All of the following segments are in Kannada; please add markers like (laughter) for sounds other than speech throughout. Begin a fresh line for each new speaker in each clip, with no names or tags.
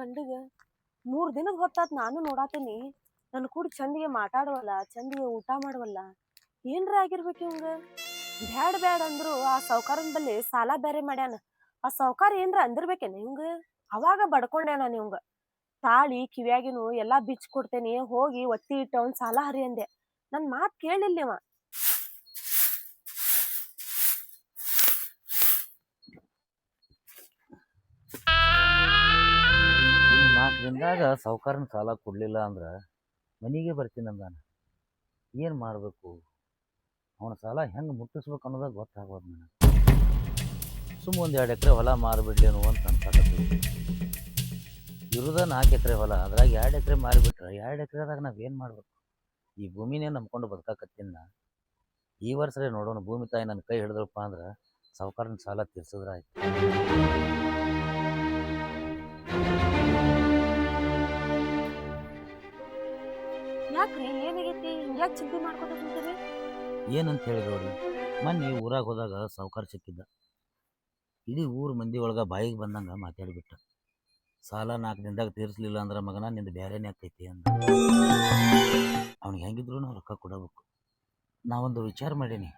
ಗಂಡಗ. ಮೂರು ದಿನದ ಹೊತ್ತಾತ್ ನಾನು ನೋಡಾತೀನಿ. ನನ್ನ ಕೂಡ ಚಂದಿಗೆ ಮಾತಾಡವಲ್ಲ, ಚಂದಿಗೆ ಊಟ ಮಾಡುವಲ್ಲ. ಏನ್ರ ಆಗಿರ್ಬೇಕು ಇವಂಗ? ಬ್ಯಾಡ್ ಬ್ಯಾಡ್ ಅಂದ್ರು ಆ ಸಾವ್ಕಾರನ ಬಲ್ಲಿ ಸಾಲ ಬೇರೆ ಮಾಡ್ಯಾನ. ಆ ಸಾವ್ಕಾರ ಏನ್ರ ಅಂದಿರ್ಬೇಕೇನ ಹಿಂಗ ಅವಾಗ ಬಡ್ಕೊಂಡೆ ನಾನು ಇವಂಗ. ತಾಳಿ, ಕಿವ್ಯಾಗಿನು ಎಲ್ಲಾ ಬಿಚ್ಚ ಕೊಡ್ತೇನೆ, ಹೋಗಿ ಒತ್ತಿ ಇಟ್ಟ ಅವ್ನ ಸಾಲ ಹರಿ ಅಂದೆ. ನನ್ ಮಾತ್ ಕೇಳಿಲ್ಲ ಇವ.
ನಾಲ್ಕು ದಿನದಾಗ ಸಾವ್ಕಾರನ ಸಾಲ ಕೊಡಲಿಲ್ಲ ಅಂದ್ರೆ ಮನೆಗೆ ಬರ್ತೀನಿ ಅಂದಾನ. ಏನು ಮಾಡಬೇಕು? ಅವನ ಸಾಲ ಹೆಂಗೆ ಮುಟ್ಟಿಸ್ಬೇಕು ಅನ್ನೋದಾಗ ಗೊತ್ತಾಗೋದು ನನಗೆ. ಸುಮ್ಮ ಒಂದು ಎರಡು ಎಕರೆ ಹೊಲ ಮಾರಿಬಿಡ್ಲೇನು ಅಂತ ಅನ್ಸಾಕತ್ತೀವಿ ಇರೋದ ನಾಲ್ಕು ಎಕರೆ ಹೊಲ, ಅದ್ರಾಗ ಎರಡು ಎಕರೆ ಮಾರಿಬಿಟ್ರೆ ಎರಡು ಎಕರೆದಾಗ ನಾವೇನು ಮಾಡಬೇಕು? ಈ ಭೂಮಿನೇ ನಂಬ್ಕೊಂಡು ಬದುಕಾಕತ್ತೀನ ಈ ವರ್ಷ ನೋಡೋಣ ಭೂಮಿ ತಾಯಿ ನನ್ನ ಕೈ ಹಿಡಿದ್ರಪ್ಪ ಅಂದ್ರೆ ಸಾವ್ಕಾರನ ಸಾಲ ತೀರ್ಸಿದ್ರೆ ಆಯ್ತು.
ಏನಾಗೈತಿ? ಚಿಂತೆ ಮಾಡ್ಕೊತ
ಏನಂತ ಹೇಳಿದವ್ರಿ ಮೊನ್ನೆ ಊರಾಗ ಹೋದಾಗ ಸಾವ್ಕಾರ ಸಿಕ್ಕಿದ್ದ. ಇಡೀ ಊರು ಮಂದಿ ಒಳಗೆ ಬಾಯಿಗೆ ಬಂದಂಗ ಮಾತಾಡಿಬಿಟ್ಟ. ಸಾಲ ನಾಲ್ಕು ದಿನದಾಗ ತೀರಿಸ್ಲಿಲ್ಲ ಅಂದ್ರೆ ಮಗನ ನಿಂದು ಬೇರೆನೇ ಆಕೈತಿ ಅಂದ. ಅವ್ನಿಗೆ ಹೆಂಗಿದ್ರು ನಾವು ರೊಕ್ಕ ಕೊಡಬೇಕು. ನಾವೊಂದು ವಿಚಾರ ಮಾಡೀನಿ.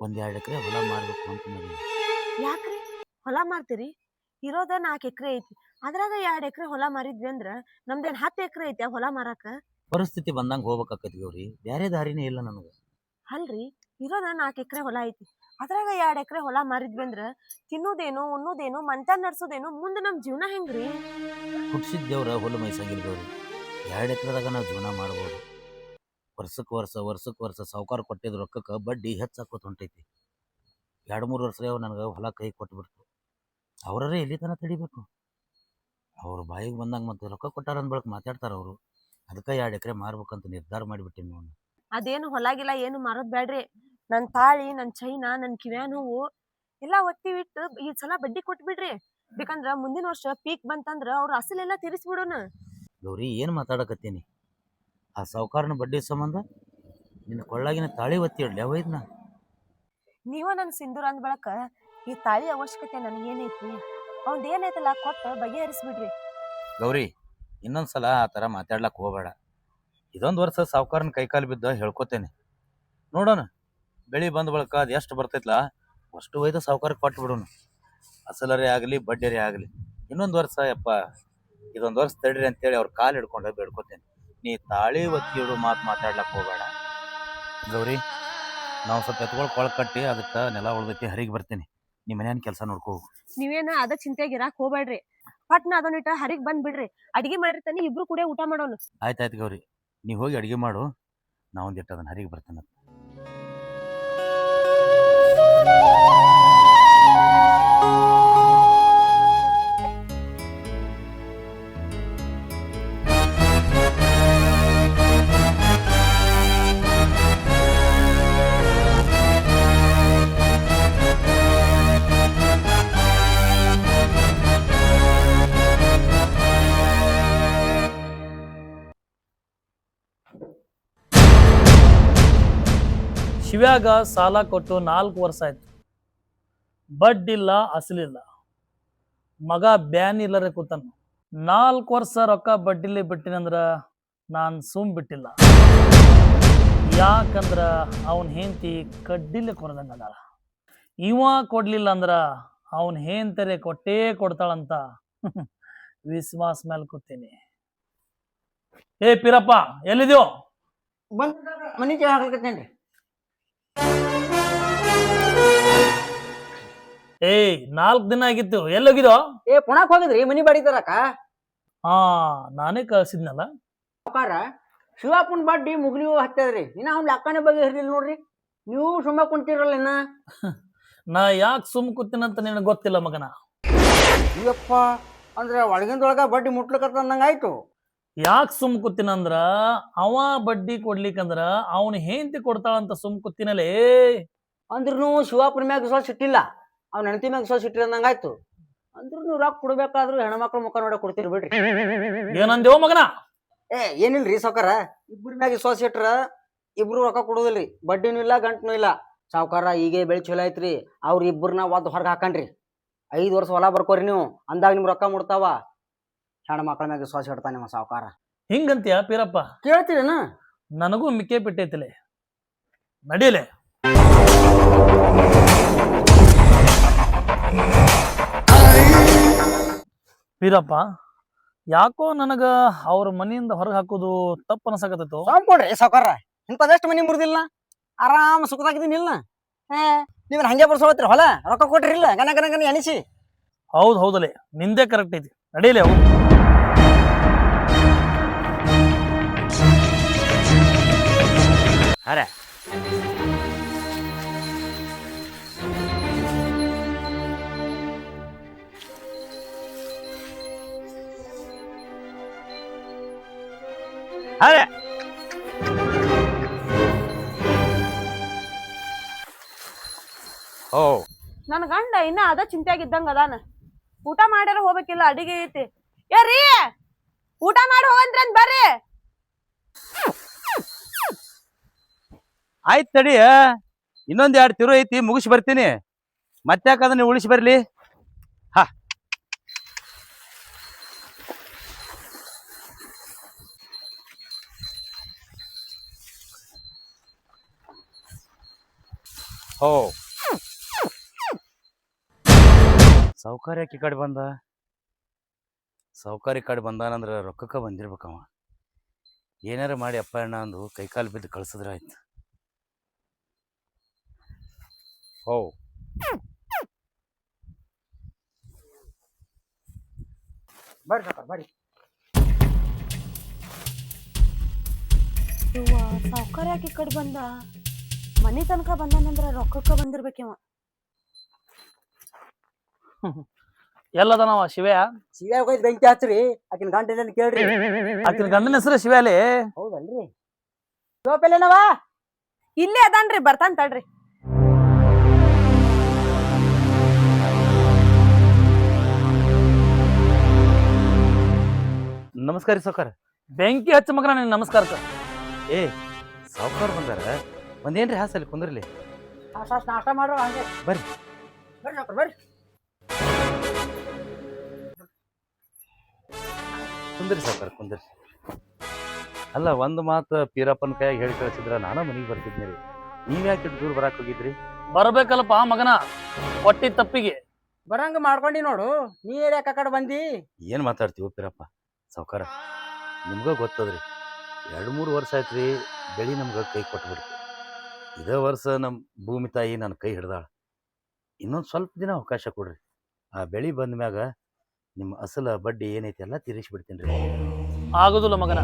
ಒಂದೆರಡು ಎರಡು ಎಕರೆ ಹೊಲ ಮಾರಬೇಕು ಅಂತ ಮಾಡೀನಿ.
ಯಾಕ್ರಿ? ಹೊಲ ಮಾರ್ತೀರಿ? ಇರೋದ ನಾಲ್ಕು ಎಕರೆ ಐತಿ. ಅದ್ರಾಗ ಎರಡು ಎಕರೆ ಹೊಲ ಮಾರಿದ್ವಿ ಅಂದ್ರ ನಮ್ದೇನ್ ಹತ್ತು ಎಕರೆ ಐತಿ ಆ ಹೊಲ ಮಾರಾಕ?
ಪರಿಸ್ಥಿತಿ ಬಂದಂಗೆ ಹೋಗ್ಬೇಕಾಕತಿ ಗೌರಿ ಬೇರೆ ದಾರಿನೇ ಇಲ್ಲ ನನಗೆ.
ಅಲ್ರಿ ಇರೋದ ನಾಲ್ಕು ಎಕರೆ ಹೊಲ ಐತಿ. ಅದ್ರಾಗ ಎರಡ್ ಎಕರೆ ಹೊಲ ಮಾರಿದ್ವಿ ಅಂದ್ರ ತಿನ್ನೋದೇನು ಉಣ್ಣೋದೇನು ಮಂಟ ನಡ್ಸೋದೇನು ಮುಂದೆ ನಮ್ ಜೀವನ ಹೆಂಗ್ರಿ?
ಹುಟ್ಟಿಸಿದ ದೇವ್ರ ಹುಲ್ಲು ಮೈಸಂಗಿಲ್ಲ ಗೌರಿ ಎರಡು ಎಕರೆದಾಗ ನಾವು ಜೀವನ ಮಾಡ್ಬೋದು. ವರ್ಷಕ್ಕೆ ವರ್ಷ ವರ್ಷಕ್ಕೆ ವರ್ಷ ಸಾವುಕಾರ ಕೊಟ್ಟಿದ್ದ ರೊಕ್ಕಕ್ಕೆ ಬಡ್ಡಿ ಹೆಚ್ಚಾಕೋತ ಹೊಂಟೈತಿ. ಎರಡು ಮೂರು ವರ್ಷ ನನಗೆ ಹೊಲ ಕೈ ಕೊಟ್ಬಿಡ್ತು ಅವರೇ ಎಲ್ಲಿ ತನಕ ತಡಿಬೇಕು? ಅವ್ರ ಬಾಯಿಗೆ ಬಂದಾಗ ಮತ್ತೆ ರೊಕ್ಕ ಕೊಟ್ಟಾರ ಅಂದ್ಬಳಕ್ ಮಾತಾಡ್ತಾರ ಅವರು. ಅದಕ್ಕೆ ಎರಡು ಎಕರೆ ಮಾರ್ಬೇಕಂತ ನಿರ್ಧಾರ ಮಾಡಿಬಿಟ್ಟಿನಿ ನೋಡಿ
ಅದೇನು ಹೊಲಾಗಿಲ್ಲ ಏನು ಮಾರೋದ್ ಬ್ಯಾಡ್ರಿ. ನನ್ ತಾಳಿ ನನ್ ಚೈನ ನನ್ ಕಿವ್ಯಾನ್ ಹೂವು ಎಲ್ಲಾ ಒತ್ತಿ ಇಟ್ಟು ಈ ಸಲ ಬಡ್ಡಿ ಕೊಟ್ಬಿಡ್ರಿ. ಬೇಕಂದ್ರ ಮುಂದಿನ ವರ್ಷ ಪೀಕ್ ಬಂತಂದ್ರ ಅವ್ರ ಅಸಲೆಲ್ಲ ತೀರಿಸ್ಬಿಡೋಣ.
ಗೌರಿ ಏನು ಮಾತಾಡಕತ್ತೀನಿ? ಆ ಸಾವುಕಾರನ ಬಡ್ಡಿ ಸಂಬಂಧ ನಿನ್ನ ಕೊಳ್ಳಾಗಿನ ತಾಳಿ ಒತ್ತಿ ಇಡ್ಲಿ ಅವೈದ್ನ
ನೀವ ನನ್ ಸಿಂಧೂರ ಅಂದ್ ಬಳಕ ಈ ತಾಳಿ ಅವಶ್ಯಕತೆ ನನಗೇನೈತಿ ಅವ್ನ್ ಏನೈತಲ್ಲ ಕೊಟ್ಟು ಬಗೆಹರಿಸ್ಬಿಡ್ರಿ.
ಗೌರಿ ಇನ್ನೊಂದು ಸಲ ಆ ಥರ ಮಾತಾಡ್ಲಕ್ಕೆ ಹೋಗಬೇಡ. ಇದೊಂದು ವರ್ಷ ಸಾವ್ಕಾರನ ಕೈಕಾಲು ಬಿದ್ದ ಹೇಳ್ಕೊತೇನೆ. ನೋಡೋಣ, ಬೆಳೆ ಬಂದ ಬಳಿಕ ಅದು ಎಷ್ಟು ಬರ್ತೈತಲ್ಲ ಅಷ್ಟು ಒಯ್ದು ಸಾವ್ಕಾರಕ್ಕೆ ಕೊಟ್ಟು ಬಿಡೋಣ. ಅಸಲರೇ ಆಗಲಿ ಬಡ್ಡಿರೇ ಆಗಲಿ. ಇನ್ನೊಂದು ವರ್ಷ ಯಪ್ಪ, ಇದೊಂದು ವರ್ಷ ತಡೀರಿ ಅಂತೇಳಿ ಅವ್ರ ಕಾಲು ಹಿಡ್ಕೊಂಡು ಬೇಡ್ಕೊತೇನೆ. ನೀ ತಾಳಿ ಒತ್ತಿಡು ಮಾತು ಮಾತಾಡ್ಲಕ್ಕೆ ಹೋಗಬೇಡ. ಗೌರಿ, ನಾವು ಸ್ವಲ್ಪ ಎತ್ಕೊಳ್ ಕೊಳ ಕಟ್ಟಿ ಅದಕ್ಕೆ ನೆಲ ಉಳ್ದೈತಿ, ಹರಿಗೆ ಬರ್ತೀನಿ. ನಿಮ್ಮ ಮನೆಯನ್ ಕೆಲಸ ನೋಡ್ಕೋ. ನೀವೇನು
ನೀವೇನ ಅದ ಚಿಂತೆಗೆ ಇರಾಕ್ ಹೋಗ್ಬೇಡ್ರಿ ಪಟ್ನ ಅದನ್ನಿಟ್ಟ ಹರಿಗ್ ಬಂದ್ ಬಿಡ್ರಿ. ಅಡಿಗೆ ಮಾಡಿರ್ತಾನೆ, ಇಬ್ರು ಕೂಡ ಊಟ ಮಾಡೋನು.
ಆಯ್ತಾಯ್ತು ಗೌರಿ. ನೀವು ಹೋಗಿ ಅಡಿಗೆ ಮಾಡು. ನಾ ಒಂದಿಟ್ಟು ಅದನ್ನ ಹರಿಗೆ ಬರ್ತೇನೆ
ಶಿವ್ಯಾಗ ಸಾಲ ಕೊಟ್ಟು ನಾಲ್ಕು ವರ್ಷ ಆಯ್ತು. ಬಡ್ಡಿಲ್ಲ ಅಸಲಿಲ್ಲ ಮಗ ಬ್ಯಾನ್ ಇಲ್ಲರೆ ಕೂತನ. ನಾಲ್ಕು ವರ್ಷ ರೊಕ್ಕ ಬಡ್ಡಿಲಿ ಬಿಟ್ಟಿನಂದ್ರ ನಾನು ಸುಮ್ ಬಿಟ್ಟಿಲ್ಲ. ಯಾಕಂದ್ರ ಅವನ್ ಹೆಂಡತಿ ಕಡ್ಡಿಲೆ ಕೊರದಂಗದಾಳ ಇವ ಕೊಡ್ಲಿಲ್ಲ ಅಂದ್ರ ಅವನ್ ಹೆಂತರೆ ಕೊಟ್ಟೇ ಕೊಡ್ತಾಳಂತ (laughs) ವಿಶ್ವಾಸ ಮೇಲೆ ಕೂತೀನಿ. ಏ ಪಿರಪ್ಪ, ಎಲ್ಲಿದ್ಯೋ?
ಬಂದ್
ಏಯ್ ನಾಲ್ಕು ದಿನ ಆಗಿತ್ತು. ಎಲ್ಲೋಗಿದೋ
ಏ ಪುಣಾಕ್ ಹೋಗಿದ್ರಿ? ಮನಿ ಬಾಡಿ ತರಕ?
ಹಾ ನಾನೇ ಕಳ್ಸಿದ್ನಲ್ಲ.
ಸಾವ್ಕಾರ ಶಿವಾಪುನ್ ಬಡ್ಡಿ ಮುಗ್ಲಿವು ಹತ್ತದ್ರಿ? ಇನ್ನ ಅವ್ನ ಅಕ್ಕನೇ ಬಗ್ಗೆ ಹಿರಿದಿಲ್ಲ ನೋಡ್ರಿ. ನೀವು ಸುಮ್ಮ ಕುಂತಿರಲ್ಲ ಇನ್ನ. (laughs)
ನಾ ಯಾಕೆ ಸುಮ್ ಕೂತೀನಂತ ನಿನಗೆ ಗೊತ್ತಿಲ್ಲ ಮಗನ?
ಅಯ್ಯಪ್ಪ ಅಂದ್ರೆ ಒಳಗಿಂದೊಳಗ ಬಡ್ಡಿ ಮುಟ್ಲಕತ್ತ ಅಂದಂಗ ಆಯ್ತು.
ಯಾಕೆ ಸುಮ್ ಕೂತೀನಂದ್ರ ಅವ ಬಡ್ಡಿ ಕೊಡ್ಲಿಕ್ಕಂದ್ರ ಅವನ ಹೆಂಡತಿ ಕೊಡ್ತಾಳಂತ ಸುಮ್ ಕೂತಿನಲೇ.
ಅಂದ್ರೂ ಶಿವಾಪುರ ಮ್ಯಾಗ ವಿಶ್ವಾಸ ಇಟ್ಟಿಲ್ಲ. ಅವ್ನ ಹೆಂಡತಿ ಮ್ಯಾಗ ವಿಶ್ವಾಸ ಇಟ್ಟಿರಂದಂಗಾಯ್ತು ಅಂದ್ರೂ ನೀವು ರೊಕ್ಕ ಕೊಡ್ಬೇಕಾದ್ರೂ ಹೆಣ್ಮಕ್ಳು ಮುಖ ನೋಡಕ್ ಕೊಡ್ತೀರಿ ಬಿಡ್ರಿ.
ಏನಂದೇವ ಮಗನ?
ಏ ಏನಿಲ್ರಿ ಸಾವ್ಕಾರ? ಇಬ್ಬರ ಮ್ಯಾಗ ವಿಶ್ವಾಸ ಇಟ್ರ ಇಬ್ರು ರೊಕ್ಕ ಕೊಡುದಿಲ್ರಿ. ಬಡ್ಡಿನೂ ಇಲ್ಲ ಗಂಟನೂ ಇಲ್ಲ. ಸಾವ್ಕಾರ ಈಗೇ ಬೆಳೆ ಚಲೋ ಐತ್ರಿ. ಅವ್ರ ಇಬ್ಬರನ್ನ ಒದ್ದು ಹೊರಗೆ ಹಾಕಣ್ರಿ ಐದು ವರ್ಷ ಹೊಲ ಬರ್ಕೋರಿ ನೀವು. ಅಂದಾಗ ನಿಮ್ ರೊಕ್ಕ ಮುಡ್ತಾವ ಹೆಣ್ಣು ಮಕ್ಕಳ ಮ್ಯಾಗ ವಿಶ್ವಾಸ ಇಡ್ತಾನೆ ನಿಮ್ಮ ಸಾವುಕಾರ.
ಹಿಂಗಂತೀಯ ಪೀರಪ್ಪ?
ಕೇಳ್ತೀರೇನ?
ನನಗೂ ಮಿಕ್ಕೆ ಬಿಟ್ಟೈತಿಲೆ ನಡೀಲೆ. ಪೀರಪ್ಪ ಯಾಕೋ ನನಗ ಅವ್ರ ಮನೆಯಿಂದ ಹೊರಗೆ ಹಾಕೋದು ತಪ್ಪು ಅನ್ಸಕತ್ತೈತು?
ಸಾಮ್ ಕೊಡ್ರಿ ಸಾವುಕಾರ ಇಂಥದೆಷ್ಟು ಮನಿ ಮುರಿದಿಲ್ಲ? ಆರಾಮ್ ಸುಖದಾಗಿದ್ದೀನಿಲ್ಲ ಏ ನೀವ್ ಹಂಗೆ ಬರ್ಸೋತ್ರಿ ಹೊಲ ರೊಕ್ಕ ಕೊಟ್ರಿ ಇಲ್ಲ ಗನ ಗನ ಗನ ಎಣಿಸಿ.
ಹೌದು ಹೌದಲೆ ನಿಂದೇ ಕರೆಕ್ಟ್ ಐತಿ. ನಡೀಲೆ ಅವು
ಅರೆ. ಅರೆ. ಓ.
ನನ್ನ ಗಂಡ ಇನ್ನ ಅದ ಚಿಂತ್ಯಾಗಿದ್ದಂಗ ಅದಾನ. ಊಟ ಮಾಡ್ಯಾರ ಹೋಗ್ಬೇಕಿಲ್ಲ, ಅಡಿಗೆ ಐತಿ. ಏ ರೀ! ಊಟ ಮಾಡಿ ಹೋಗಂದ್ರನ್ ಬರ್ರಿ.
ಆಯ್ತು ತಡಿ ಇನ್ನೊಂದ್ ಎರಡು ತಿರು ಐತಿ, ಮುಗಿಸಿ ಬರ್ತೀನಿ. ಮತ್ತ್ಯಾಕ ಅದನ್ನ ಉಳಿಸಿ ಬರ್ಲಿ. ಹಾ. ಸೌಕರ್ಯ ಈ ಕಡೆ ಬಂದ. ಸೌಕರ್ಯ ಕಡೆ ಬಂದಾನಂದ್ರೆ ರೊಕ್ಕಕ್ಕೆ ಬಂದಿರ್ಬೇಕವ. ಏನಾರ ಮಾಡಿ ಅಪ್ಪ ಅಣ್ಣ ಅಂದು ಕೈಕಾಲು ಬಿದ್ದು ಕಳ್ಸಿದ್ರೆ ಆಯ್ತು. ಓ
ಬರ್ರಿ ಸಾವುಕಾರ ಬರ್ರಿ.
ಇವ್ವ ಸಾವುಕಾರ ಯಾಕೆ ಈ ಕಡೆ ಬಂದ. ಮನಿ ತನಕ ಬಂದಾನಂದ್ರ ರೊಕ್ಕಕ್ಕ ಬಂದಿರ್ಬೇಕಿವ.
ಎಲ್ಲದ ನಾವ ಶಿವ್ಯ?
ಸಿವಿಯಾಗ ಹೋಗಿ ಬೆಂಕಿ ಹಚ್ಚ್ರಿ ಆಕಿನ ಗಂಟೆ ಇಲ್ಲ ಕೇಳ್ರಿ.
ಆಕಿನ ಗಂಡನ ಹೆಸರು ಶಿವ್ಯಾಲಿ
ಹೌದಲ್ರಿ. ಶಿವಪೆಲ್ಲೇನವಾ
ಇಲ್ಲೇ ಅದಾನ್ರಿ ಬರ್ತಾನ್ ತಡ್ರಿ.
ನಮಸ್ಕಾರ ರೀ ಸಾವುಕಾರ.
ಬೆಂಕಿ ಹಚ್ಚ ಮಗನ ನಿನ್ ಸರ್.
ಏ ಸಾವುಕಾರ ಬಂದಾರ? ಒಂದೇನ್ರಿ ಹಾಸಲ್ಲಿ ಕುಂದ್ರಲಿ.
ನಾಷ್ಟ ನಾಷ್ಟ ಮಾಡ್ರ ಹಂಗೆ.
ಬರ್ರಿ.
ಬರ್ರಿ ಸಾವುಕಾರ ಬರ್ರಿ.
ಕುಂದ್ರಿ ಸಾವುಕಾರ ಕುಂದ್ರಿ. ಅಲ್ಲ ಒಂದು ಮಾತು ಪೀರಪ್ಪನ ಕೈಯಾಗ ಹೇಳಿ ಕಳಿಸಿದ್ರ ನಾನು ಮನೆಗೆ ಬರ್ತಿದ್ನಿ ರೀ. ನೀವ್ ಯಾಕೆ ದೂರ ಬರಾಕ್ ಹೋಗಿದ್ರಿ?
ಬರ್ಬೇಕಲ್ಲಪ್ಪ ಮಗನ ಹೊಟ್ಟಿ ತಪ್ಪಿಗೆ.
ಬರಂಗ ಮಾಡ್ಕೊಂಡಿ ನೋಡು. ನೀ ಯಾಕೆ ಆ ಕಡೆ ಬಂದಿ?
ಏನ್ ಮಾತಾಡ್ತೀವಿ ಪೀರಪ್ಪ? ಸಾವುಕಾರ ನಿಮ್ಗೆ ಗೊತ್ತದ್ರಿ. ಎರಡು ಮೂರು ವರ್ಷ ಆಯ್ತು ರೀ ಬೆಳಿ ನಮ್ಗೆ ಕೈ ಕೊಟ್ಬಿಡ್ತು. ಇದೇ ವರ್ಷ ನಮ್ಮ ಭೂಮಿ ತಾಯಿ ನನ್ನ ಕೈ ಹಿಡ್ದಾಳೆ. ಇನ್ನೊಂದು ಸ್ವಲ್ಪ ದಿನ ಅವಕಾಶ ಕೊಡ್ರಿ. ಆ ಬೆಳಿ ಬಂದ ಮ್ಯಾಗ ನಿಮ್ಮ ಅಸಲ ಬಡ್ಡಿ ಏನೈತಿ ಎಲ್ಲ ತೀರಿಸ್ಬಿಡ್ತೀನಿ ರೀ.
ಆಗೋದಿಲ್ಲ ಮಗನ.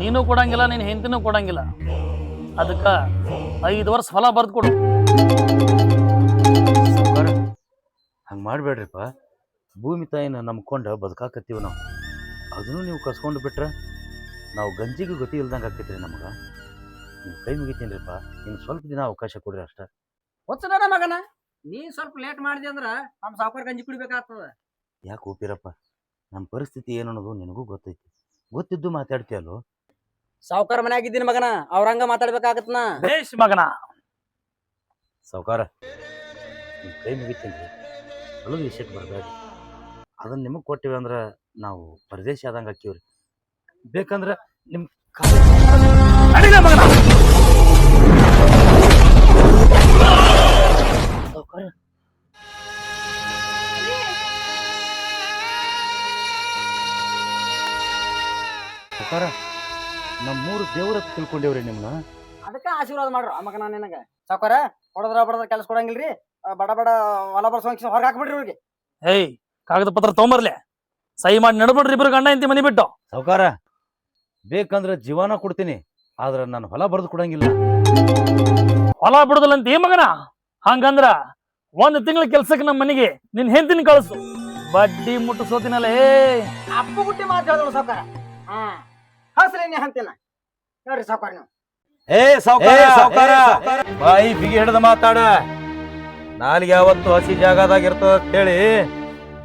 ನೀನು ಕೊಡಂಗಿಲ್ಲ ನಿನ್ನ ಹೆಂಡತಿನೂ ಕೊಡಂಗಿಲ್ಲ. ಅದಕ್ಕ ಐದು ವರ್ಷ ಫಲ ಬರೆದು ಕೊಡು.
ಹಂಗೆ ಮಾಡಬೇಡ್ರಿಪ್ಪ. ಭೂಮಿ ತಾಯಿನ ನಂಬ್ಕೊಂಡು ಬದುಕಾಕತ್ತೀವಿ ನಾವು. ಅದನ್ನು ನೀವು ಕಸ್ಕೊಂಡು ಬಿಟ್ರೆ ನಾವು ಗಂಜಿಗೂ ಗತಿ ಇಲ್ದಂಗೆ ಆಕೈತ್ರಿ ನಮಗೆ. ನೀವು ಕೈ ಮುಗಿತೀನಿರಿಪ್ಪ ನಿಮ್ಗೆ ಸ್ವಲ್ಪ ದಿನ ಅವಕಾಶ ಕೊಡ್ರಿ ಅಷ್ಟೇ.
ಹೊಚ್ಚನ ಮಗನ. ನೀ ಸ್ವಲ್ಪ ಲೇಟ್ ಮಾಡಿದೆ ಅಂದ್ರೆ ನಮ್ಮ ಸಾವುಕಾರ ಗಂಜಿ ಕುಡಿಬೇಕಾಗ್ತದ.
ಯಾಕೆ ಓಪಿರಪ್ಪ ನಮ್ಮ ಪರಿಸ್ಥಿತಿ ಏನು ಅನ್ನೋದು ನಿನಗೂ ಗೊತ್ತೈತಿ. ಗೊತ್ತಿದ್ದು ಮಾತಾಡ್ತೀಯಲ್ಲೋ?
ಸಾವುಕಾರ ಮನ್ಯಾಗ ಇದ್ದೀನಿ ಮಗನ. ಅವ್ರಂಗ ಮಾತಾಡ್ಬೇಕಾಗತ್ನ.
ಬೇಷ್ ಮಗನ.
ಸಾವುಕಾರ ನಿಮ್ಮ ಕೈ ಮುಗಿತೀನಿ ಅಲ್ಲದ ವಿಷಯಕ್ಕೆ ಬರಬೇಡ ಅದನ್ನು ನಿಮಗೆ ಕೊಟ್ಟಿವಿ ಅಂದ್ರೆ ನಾವು ಪರದೇಶ ಆದಂಗೆ ಹಾಕಿವ್ರಿ ಬೇಕಂದ್ರೆ ನಿಮ್ಮ ಸಾವುಕಾರ ನಮ್ಮೂರು ದೇವ್ರ ತಿಳ್ಕೊಂಡೇವ್ರಿ ನಿಮ್ನ.
ಅದಕ್ಕೆ ಆಶೀರ್ವಾದ ಮಾಡ್ರು ಆ ನಾನು ನಿನಗ. ಸಾವುಕಾರ ಹೊಡೆದ್ರ ಬಡದ್ರ ಕೆಲಸ ಕೊಡಂಗಿಲ್ರಿ ರೀ ಬಡ ಬಡ ಹೊಲ ಬರ್ಸೋ ಹೊರಗೆ ಹಾಕ್ಬಿಡ್ರಿ ಅವ್ರಿಗೆ
ಹೇಯ್ ಕಾಗದ ಪತ್ರ ತೊಗೊಂಬರ್ಲೆ. ಸಹಿ ಮಾಡಿ ನಡ್ಬಿಡ್ರಿ ಇಬ್ರು ಗಂಡ ಇಂತಿ ಮನಿ ಬಿಟ್ಟು.
ಸಾವುಕಾರ ಬೇಕಂದ್ರೆ ಜೀವನ ಕೊಡ್ತೀನಿ ಆದ್ರೆ ನಾನು ಹೊಲ ಬರೆದು ಕೊಡಂಗಿಲ್ಲ.
ಹೊಲ ಬಿಡುದಿಲ್ಲ ಅಂತ ಈ ಮಗನ? ಹಂಗಂದ್ರ ಒಂದ್ ತಿಂಗಳ ಕೆಲ್ಸಕ್ಕೆ ನಮ್ಮ ಮನೆಗೆ ನಿನ್ ಹೆಂತಿನ ಕಳಿಸು. ಬಡ್ಡಿ ಮುಟ್ಟಿಸೋತಿನಲ್ಲ ಹೇ.
ಅಪ್ಪು ಗುಟ್ಟಿ ಮಾತು ಹೇಳಿದ್ರು ಸಾವುಕಾರ. ನೋಡ್ರಿ ನೀವು.
ಏ ಬಾಯಿ ಬಿಗಿ ಹಿಡಿದು ಮಾತಾಡ. ನಾಲ್ಗೆ ಯಾವತ್ತು ಹಸಿ ಜಾಗದಾಗ ಇರ್ತದ ಅಂತೇಳಿ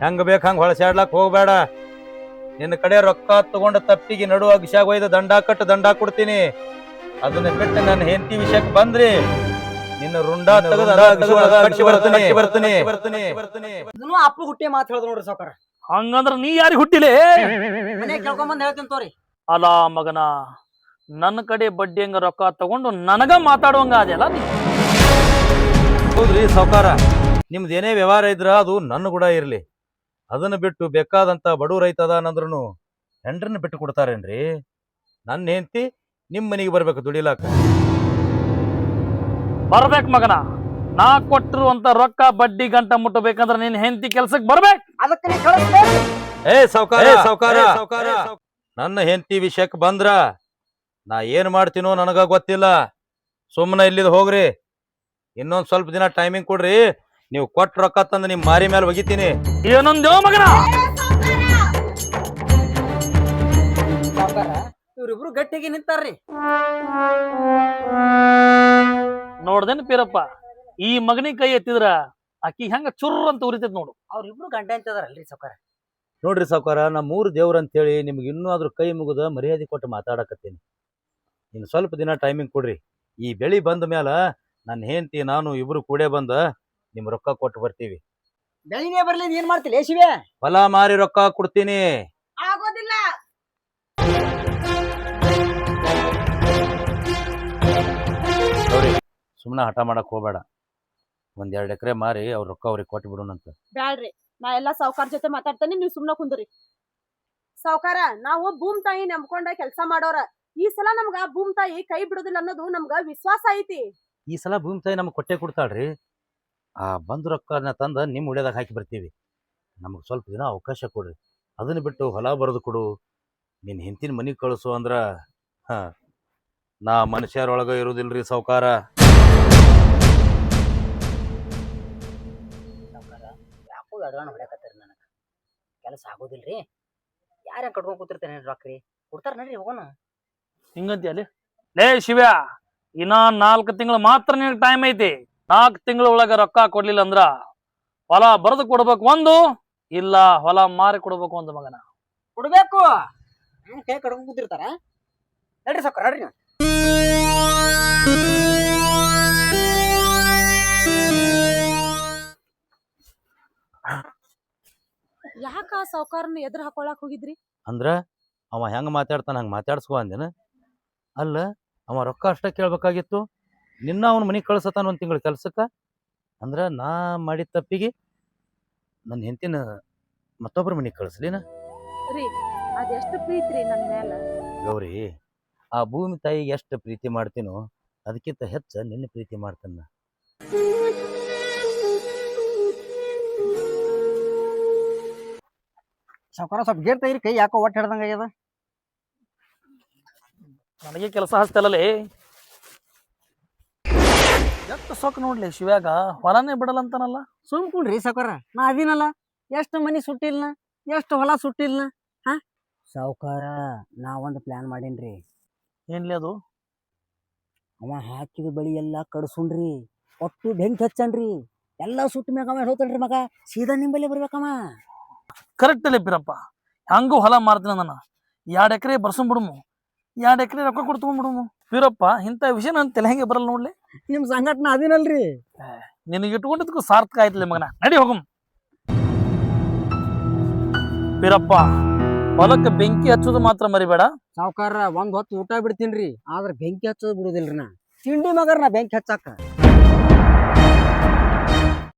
ಹೆಂಗ್ ಬೇಕು ಹಂಗ ಹೊಳಸಾಡ್ಲಕ್ ಹೋಗ್ಬೇಡ. ನಿನ್ನ ಕಡೆ ರೊಕ್ಕ ತಗೊಂಡ ತಪ್ಪಿಗೆ ನಡು ಅಗಿಶಾಗ ಒಯ್ದು ದಂಡ ಕಟ್ಟು ದಂಡ ಕೊಡ್ತೀನಿ. ಅದನ್ನ ಬಿಟ್ಟು ನನ್ನ ಹೆಂಡತಿ ವಿಷಯಕ್ಕೆ ಬಂದ್ರಿ. ನಿನ್ನ ರುಂಡ ಕಟ್ಟಿ ಬರ್ತೀನಿ. ಬರ್ತೀನಿ. ಬರ್ತೀನಿ.
ಇದನ್ನು ಅಪ್ಪು ಹುಟ್ಟಿ ಮಾತು ಹೇಳ್ದ ನೋಡ್ರಿ ಸಾಕಾರ
ಹಂಗಂದ್ರ ನೀ ಯಾರಿಗೆ ಹುಟ್ಟಿಲೆ?
ಮನೆ ಕೇಳ್ಕೊಂಬಂದ್ ಹೇಳ್ತೀನಿ ತೋರಿ.
ಅಲ್ಲ ಮಗನ ನನ್ನ ಕಡೆ ಬಡ್ಡಿ ಹಂಗ ರೊಕ್ಕ ತಗೊಂಡು ನನಗ ಮಾತಾಡುವಂಗ ಅದೆಲ್ಲ ನೀ?
ಹೌದ್ರಿ ಸಾವ್ಕಾರ. ನಿಮ್ದು ಏನೇ ವ್ಯವಹಾರ ಇದ್ರ ಅದು ನನ್ನ ಕೂಡ ಇರ್ಲಿ. ಅದನ್ನ ಬಿಟ್ಟು ಬೇಕಾದಂಥ ಬಡವ ರೈತದ ಅದಾನಂದ್ರೂ ಹೆಂಡ್ರನ್ನ ಬಿಟ್ಟು ಕೊಡ್ತಾರೇನ್ರಿ? ನನ್ನ ಹೆಂಡತಿ ನಿಮ್ಮ ಮನೆಗೆ ಬರ್ಬೇಕು ದುಡಿಲಾಕ.
ಬರ್ಬೇಕು ಮಗನ. ನಾ ಕೊಟ್ಟಿರುವಂತ ರೊಕ್ಕ ಬಡ್ಡಿ ಗಂಟ ಮುಟ್ಟಬೇಕಂದ್ರೆ ನಿನ್ನ ಹೆಂಡತಿ ಕೆಲಸಕ್ಕೆ ಬರ್ಬೇಕು.
ಅದಕ್ಕೆ
ಏ ಸಾವ್ಕಾರ ಸಾವ್ಕಾರ. ಸಾವ್ಕಾರ. ನನ್ನ ಹೆಂಡತಿ ವಿಷಯಕ್ಕೆ ಬಂದ್ರ ನಾ ಏನ್ ಮಾಡ್ತೀನೋ ನನಗ ಗೊತ್ತಿಲ್ಲ. ಸುಮ್ಮನೆ ಇಲ್ಲಿದ್ ಹೋಗ್ರಿ. ಇನ್ನೊಂದು ಸ್ವಲ್ಪ ದಿನ ಟೈಮಿಂಗ್ ಕೊಡ್ರಿ. ನೀವು ಕೊಟ್ಟ ರೊಕ್ಕ ತಂದು ನಿಮ್ ಮಾರಿ ಮೇಲೆ ಒಗಿತೀನಿ.
ಏನೊಂದೇವ ಮಗನ?
ಇವ್ರಿಬ್ರು ಗಟ್ಟಿಗೆ ನಿಂತಾರ್ರಿ.
ನೋಡ್ದೇನ್ ಪೀರಪ್ಪ ಈ ಮಗನಿಗೆ ಕೈ ಎತ್ತಿದ್ರ ಅಕ್ಕಿ ಹೆಂಗ ಚುರ್ರ ಅಂತ ಉರಿತೈತ್ ನೋಡು.
ಅವ್ರಿಬ್ರು ಗಂಟೆ ಅಂತದಾರಲ್ರಿ ಸೌಕಾರ
ನೋಡ್ರಿ ಸಾವ್ಕಾರ ನಮ್ಮ ಮೂರು ದೇವ್ರ ಅಂತೇಳಿ ನಿಮ್ಗೆ ಇನ್ನೂ ಆದ್ರೂ ಕೈ ಮುಗಿದ ಮರ್ಯಾದೆ ಕೊಟ್ಟು ಮಾತಾಡಕತ್ತೀನಿ. ಇನ್ನು ಸ್ವಲ್ಪ ದಿನ ಟೈಮಿಂಗ್ ಕೊಡ್ರಿ. ಈ ಬೆಳಿ ಬಂದ ಮ್ಯಾಲ ನನ್ನ ಹೆಂಡತಿ ನಾನು ಇಬ್ರು ಕೂಡೇ ಬಂದ ನಿಮ್ ರೊಕ್ಕ ಕೊಟ್ಟು ಬರ್ತೀವಿ.
ಬೆಳಿನೇ ಬರ್ಲಿ ಏನ್ ಮಾಡ್ತಿಲ್ಲ ಶಿವೆ.
ಹೊಲ ಮಾರಿ ರೊಕ್ಕ ಕೊಡ್ತೀನಿ.
ಆಗೋದಿಲ್ಲ.
ಸುಮ್ನ ಸುಮ್ಮನೆ ಹಠ ಮಾಡಕ್ ಹೋಗ್ಬೇಡ. ಒಂದ್ ಎರಡ್ ಎಕರೆ ಮಾರಿ ಅವ್ರ ರೊಕ್ಕ ಅವ್ರಿಗೆ ಕೊಟ್ಟು ಬಿಡೋಣಂತ
ಬ್ಯಾಡ್ರಿ ನಾ ಎಲ್ಲಾ ಸಾವ್ಕಾರ ಜೊತೆ ಮಾತಾಡ್ತೇನೆ ನೀವ್ ಸುಮ್ನ ಕುಂದ್ರಿ. ಸಾವ್ಕಾರ ನಾವು ಭೂಮ್ ತಾಯಿ ನಂಬ್ಕೊಂಡ ಕೆಲ್ಸ ಮಾಡೋರ. ಈ ಸಲ ನಮ್ಗ ಭೂಮ್ ತಾಯಿ ಕೈ ಬಿಡೋದಿಲ್ಲ ಅನ್ನೋದು ನಮ್ಗ ವಿಶ್ವಾಸ ಐತಿ.
ಈ ಸಲ ಭೂಮಿ ತಾಯಿ ನಮ್ಗೆ ಕೊಟ್ಟೆ ಕೊಡ್ತಾಳ್ರಿ. ಆ ಬಂದ ರೊಕ್ಕನ ತಂದು ನಿಮ್ಮ ಉಳಿಯೋದಾಗ ಹಾಕಿ ಬರ್ತೀವಿ. ನಮಗೆ ಸ್ವಲ್ಪ ದಿನ ಅವಕಾಶ ಕೊಡ್ರಿ. ಅದನ್ನು ಬಿಟ್ಟು ಹೊಲ ಬರೆದು ಕೊಡು. ನಿನ್ನ ಹೆಂತಿನ ಮನೆಗೆ ಕಳಿಸು ಅಂದ್ರೆ ಹಾಂ ನಾ ಮನುಷ್ಯರೊಳಗೆ ಇರುವುದಿಲ್ಲರಿ ಸಾವುಕಾರ.
ಸಾವ್ಕಾರ ಯಾಕೋ ಅಡಗಾಣ ಹೊಡ್ಯಾಕತ್ತಾರ ನನಗೆ? ಕೆಲಸ ಆಗೋದಿಲ್ರಿ? ಯಾರ ಕಟ್ಕೊಂಡು ಕೂತಿರ್ತಾನೆ ರೊಕ್ಕ ರೀ ಕೊಡ್ತಾರ ನೋಡ್ರಿ ಹೋಗೋಣ
ಹಿಂಗಂತೀಯ ಅಲ್ಲಿ? ಲೇ ಶಿವ್ಯ ಇನ್ನ ನಾಲ್ಕು ತಿಂಗಳು ಮಾತ್ರ ನಿನಗೆ ಟೈಮ್ ಐತಿ. ನಾಲ್ಕು ತಿಂಗಳ ಒಳಗ ರೊಕ್ಕ ಕೊಡ್ಲಿಲ್ಲ ಅಂದ್ರ ಹೊಲ ಬರೆದು ಕೊಡ್ಬೇಕು ಒಂದು ಇಲ್ಲ ಹೊಲ ಮಾರಿ ಕೊಡ್ಬೇಕು ಒಂದು ಮಗನ.
ಕೊಡ್ಬೇಕು. ಹ್ಮ್, ಕೈ ಕಡ್ಕೊಂಡ್ ಕೂತಿರ್ತಾರ. ನಡ್ರಿ ಸಾವ್ಕಾರ ನಡ್ರಿ ನೀವು.
ಯಾಕ ಆ ಸಾವ್ಕಾರನ ಎದುರು ಹಾಕೊಳಕ್ ಹೋಗಿದ್ರಿ?
ಅಂದ್ರ ಅವ ಹೆಂಗ ಮಾತಾಡ್ತಾನ ಹಂಗ ಮಾತಾಡ್ಸ್ಕೊ ಅಂದೇನ. ಅಲ್ಲ ಅವ ರೊಕ್ಕ ಅಷ್ಟ ಕೇಳ್ಬೇಕಾಗಿತ್ತು. ನಿನ್ನ ಅವನ ಮನೆಗೆ ಕಳ್ಸತಾನ ಒಂದು ತಿಂಗಳ ಕೆಲ್ಸಕ್ಕೆ? ಅಂದ್ರೆ ನಾ ಮಾಡಿದ ತಪ್ಪಿಗೆ ನನ್ನ ಹೆಂಡತಿನ ಮತ್ತೊಬ್ಬರ ಮನೆಗೆ ಕಳಿಸ್ಲಿನ?
ರೀ ಅದೆಷ್ಟು ಪ್ರೀತಿ ನನ್ನ
ಗೌರಿ ಆ ಭೂಮಿ ತಾಯಿಗೆ ಎಷ್ಟು ಪ್ರೀತಿ ಮಾಡ್ತೀನೋ ಅದಕ್ಕಿಂತ ಹೆಚ್ಚು ನಿನ್ನ ಪ್ರೀತಿ ಮಾಡ್ತಾನ
ಸಾವುಕಾರ ಸ್ವಲ್ಪ ಗೇರ್ ತೈರಿ ಕೈ ಯಾಕೋ ಒಟ್ಟು ಹಿಡ್ದಂಗೆ ಆಗ್ಯದ?
ನನಗೆ ಕೆಲಸ ಹಚ್ತಲ್ಲೇ ಎಷ್ಟು ಸೊಕ್ ನೋಡ್ಲಿ ಶಿವ್ಯಾಗ? ಹೊಲನೇ ಬಿಡಲ್ಲ ಅಂತಾನಲ್ಲ
ಸುಮ್ ಕುಣ್ರಿ ಸಾವ್ಕಾರ ನಾ ಅದೀನಲ್ಲ. ಎಷ್ಟು ಮನಿ ಸುಟ್ಟಿಲ್ಲ ಎಷ್ಟು ಹೊಲ ಸುಟ್ಟಿಲ್ಲ ಸಾವುಕಾರ ನಾ ಒಂದು ಪ್ಲಾನ್ ಮಾಡೀನ್ರಿ.
ಏನ್ಲಿ ಅದು?
ಅವ ಹಾಕಿದ ಬಳಿ ಎಲ್ಲ ಕಡ್ಸುಣ್ರಿ ಒಟ್ಟು ಬೆಂಕಿ ಹಚ್ಚನ್ರಿ. ಎಲ್ಲ ಸುಟ್ಟ ಮ್ಯಾಗ ಅವ ಮಗ ಸೀದಾ ನಿಂಬಲ್ಲಿ ಬರ್ಬೇಕಮ್ಮ
ಕರೆಕ್ಟ್ ಅಲ್ಲಿ ಬಿರಪ್ಪ ಹಂಗೂ ಹೊಲ ಮಾರ್ತೀನಿ ನಾನು. ಎರಡು ಎಕರೆ ಬರ್ಸಂಬಿಡುಮು? ಎರಡು ಎಕರೆ ರೊಕ್ಕ ಕೊಟ್ಟು ಇಂತ ಇಂಥ ವಿಷಯ ನನ್ನ ತಲೆ ಹೆಂಗೆ ಬರಲ್ಲ ನೋಡ್ಲಿ.
ನಿಮ್ ಸಂಘಟನೆ ಅದಿನಲ್ರಿ.
ನಿನಗೆ ಇಟ್ಕೊಂಡಿದ್ದಕ್ಕೂ ಸಾರ್ಥಕ ಆಯ್ತಲ್ಲ ಮಗನ. ನಡಿ ಹೋಗಮ್. ವೀರಪ್ಪ ಹೊಲಕ್ಕೆ ಬೆಂಕಿ ಹಚ್ಚೋದು ಮಾತ್ರ ಮರಿಬೇಡ.
ಸಾವ್ಕಾರ ಒಂದ್ ಹೊತ್ತು ಊಟ ಬಿಡ್ತೀನ್ರಿ ಆದ್ರ ಬೆಂಕಿ ಹಚ್ಚೋದು ಬಿಡುದಿಲ್ರಿ ನಾ. ತಿಂಡಿ ಮಗರ್ ನಾ ಬೆಂಕಿ ಹಚ್ಚಾಕ